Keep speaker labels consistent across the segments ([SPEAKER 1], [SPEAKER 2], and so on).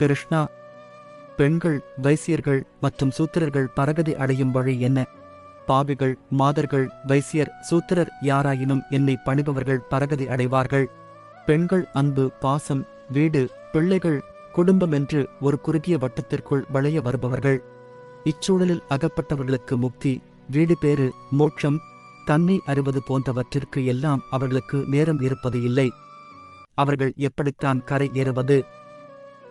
[SPEAKER 1] கிருஷ்ணா. பெண்கள் வைசியர்கள் மற்றும் சூத்திரர்கள் பரகதி அடையும் வழி என்ன? பாவிகள் மாதர்கள் வைசியர் சூத்திரர் யாராயினும் என்னை பணிபவர்கள் பரகதி அடைவார்கள்? பெண்கள் அன்பு பாசம் வீடு பிள்ளைகள் குடும்பம் என்று ஒரு குறுகிய வட்டத்திற்குள் வளைய வருபவர்கள். இச்சூழலில் அகப்பட்டவர்களுக்கு முக்தி வீடு பேறு மோட்சம் தன்னை அறிவது போன்றவற்றிற்கு எல்லாம் அவர்களுக்கு நேரம் இருப்பது இல்லை. அவர்கள் எப்படித்தான் கரை ஏறுவது?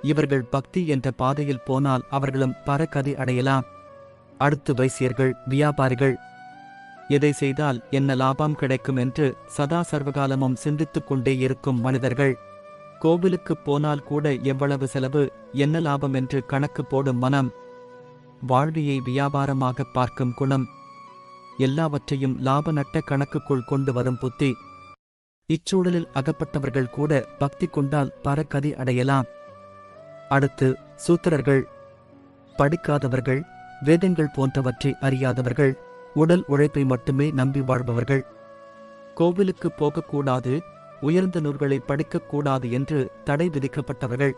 [SPEAKER 1] இவர்கள் பக்தி என்ற பாதையில் போனால் அவர்களும் பரக்கதை அடையலாம். அடுத்து வைசியர்கள் வியாபாரிகள். எதை செய்தால் என்ன லாபம் கிடைக்கும் என்று சதா சர்வகாலமும் சிந்தித்துக் கொண்டே இருக்கும் மனிதர்கள். கோவிலுக்குப் போனால் கூட எவ்வளவு செலவு என்ன லாபம் என்று கணக்கு போடும் மனம். வாழ்வியை வியாபாரமாக பார்க்கும் குணம். எல்லாவற்றையும் லாப நட்ட கணக்குக்குள் கொண்டு வரும் புத்தி. இச்சூழலில் அகப்பட்டவர்கள் கூட பக்தி கொண்டால் பரக்கதி அடையலாம். அடுத்து சூத்திரர்கள் படிக்காதவர்கள் வேதங்கள் போன்றவற்றை அறியாதவர்கள் உடல் உழைப்பை மட்டுமே நம்பி வாழ்பவர்கள். கோவிலுக்கு போகக்கூடாது உயர்ந்த நூல்களை படிக்கக்கூடாது என்று தடை விதிக்கப்பட்டவர்கள்.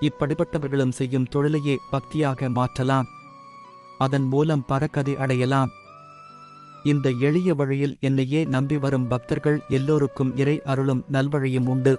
[SPEAKER 1] இப்படிப்பட்டவர்களும் செய்யும் தொழிலையே பக்தியாக மாற்றலாம். அதன் மூலம் பரக்கதை அடையலாம். இந்த எளிய வழியில் என்னையே நம்பி வரும் பக்தர்கள் எல்லோருக்கும் இறை அருளும் நல்வழியும் உண்டு.